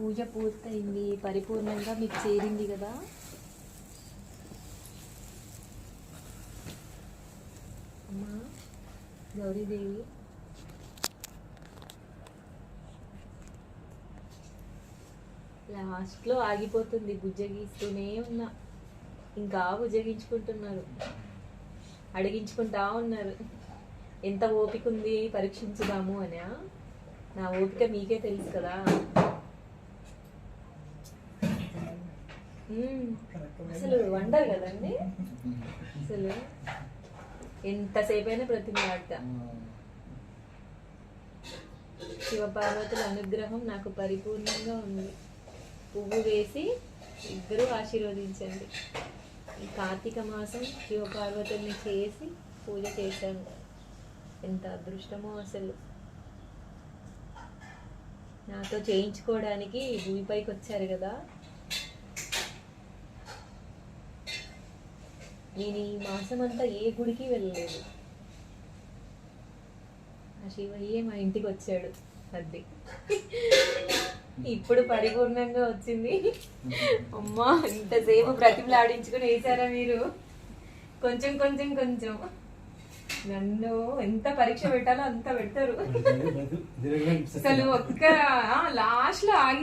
పూజ పూర్తయింది. పరిపూర్ణంగా మీకు చేరింది కదా. అమ్మా గౌరీదేవి. లాస్ట్లో ఆగిపోతుంది. బుజ్జగిస్తూనే ఉన్నా. ఇంకా బుజ్జగించుకుంటున్నారు. అడిగించుకుంటా ఉన్నారు. ఎంత ఓపిక ఉంది పరీక్షించుదాము అనా? నా ఓపిక మీకే తెలుసు కదా. అసలు వండర్ కదండి? అసలు ఎంతసేపు అయినా ప్రతిమ శివపార్వతుల అనుగ్రహం నాకు పరిపూర్ణంగా ఉంది. పువ్వు వేసి ఇద్దరూ ఆశీర్వదించండి. ఈ కార్తీక మాసం శివపార్వతుల్ని చేసి పూజ చేశాను. ఎంత అదృష్టమో అసలు. నాతో చేయించుకోవడానికి భూమిపైకి వచ్చారు కదా. నేను ఈ మాసం అంతా ఏ గుడికి వెళ్ళలేదు. ఆ శివయ్యే మా ఇంటికి వచ్చాడు అది ఇప్పుడు పరిపూర్ణంగా వచ్చింది. అమ్మా ఇంతసేపు ప్రతిమలాడించుకుని వేసారా మీరు? కొంచెం కొంచెం కొంచెం. నన్ను ఎంత పరీక్ష పెట్టాలో అంత పెడతారు. అసలు ఒక్క లాస్ట్లో ఆగి